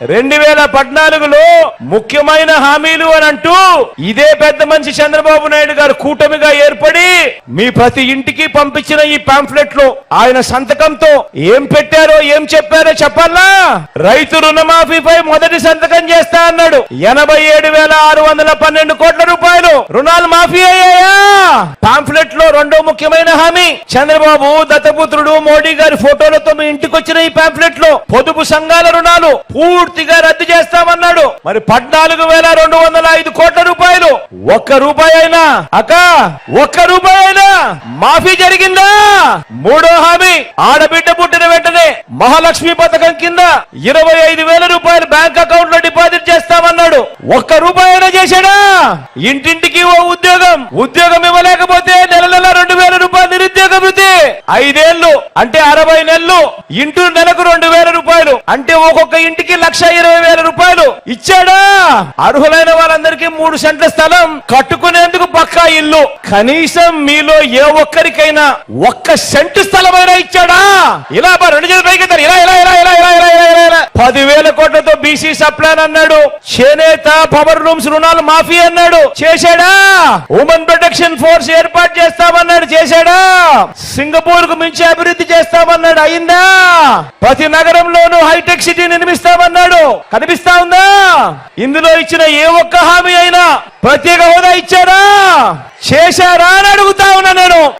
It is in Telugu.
రెండు వేల పద్నాలుగులో ముఖ్యమైన హామీలు అని అంటూ ఇదే పెద్ద మనిషి చంద్రబాబు నాయుడు గారు కూటమిగా ఏర్పడి మీ ప్రతి ఇంటికి పంపించిన ఈ పాంఫ్లెట్లో ఆయన సంతకంతో ఏం పెట్టారో ఏం చెప్పారో చెప్పాలా? రైతు రుణమాఫీపై మొదటి సంతకం చేస్తా అన్నాడు. ఎనభై ఏడు వేల ఆరు వందల పన్నెండు కోట్ల రూపాయలు రుణాలు మాఫీ అయ్యాయా? రెండో ముఖ్యమైన హామీ. చంద్రబాబు దత్తపుత్రుడు మోడీ గారి ఫోటోలతో మీ ఇంటికి వచ్చిన ఈ పాంప్లెట్లో పొదుపు సంఘాల రుణాలు పూర్తిగా రద్దు చేస్తామన్నాడు. మరి పద్నాలుగు వేల రెండు వందల ఐదు కోట్ల రూపాయలు ఒక్క రూపాయి అయినా. అక్క ఒక్క రూపాయి అయినా. మాఫీ జరిగిందా? మూడో హామీ ఆడబిడ్డ పుట్టిన వెంటనే మహాలక్ష్మి పథకం కింద ఇరవై ఐదు వేల రూపాయలు బ్యాంక్ అకౌంట్లో డిపాజిట్ చేస్తామన్నాడు. ఒక్క రూపాయి అయినా చేశాడా? ఇంటింటికి ఓ ఉద్యోగం ఉద్యోగం ఇవ్వలేకపోతే నెల నెల రెండు వేల రూపాయలు నిరుద్యోగ వృత్తి ఐదేళ్ళు అంటే అరవై నెలలు ఇంటూ నెలకు రెండు వేల రూపాయలు అంటే ఒక్కొక్క ఇంటికి లక్ష ఇరవై వేల రూపాయలు. ఇచ్చాడా? అర్హులైన వాళ్ళందరికీ మూడు సెంట్ల స్థలం. కట్టుకునేందుకు పక్కా ఇల్లు. కనీసం మీలో ఏ ఒక్కరికైనా ఒక్క సెంటు స్థలమైనా ఇచ్చాడా? ఇలా రెండు చేతులు పైకి ఇలా ఇలా ఇలా ఇలా ఇలా ఇలా ఇలా ఇలా ఇలా. పదివేల కోట్లతో బీసీ సప్లాన్ అన్నాడు. చేనేత పవర్ రూమ్స్ రుణాలు మాఫీ అన్నాడు. చేశాడా? ఉమెన్ ప్రొటెక్షన్ ఫోర్స్ ఏర్పాటు చేస్తామన్నాడు. చేశాడా? సింగపూర్కు మించి అభివృద్ధి చేస్తామన్నాడు. అయిందా? ప్రతి నగరంలోనూ హైటెక్ సిటీ నిర్మిస్తామన్నాడు. కనిపిస్తా ఉందా? ఇందులో ఇచ్చిన ఏ ఒక్క హామీ అయినా ప్రత్యేక హోదా ఇచ్చారా చేశారా?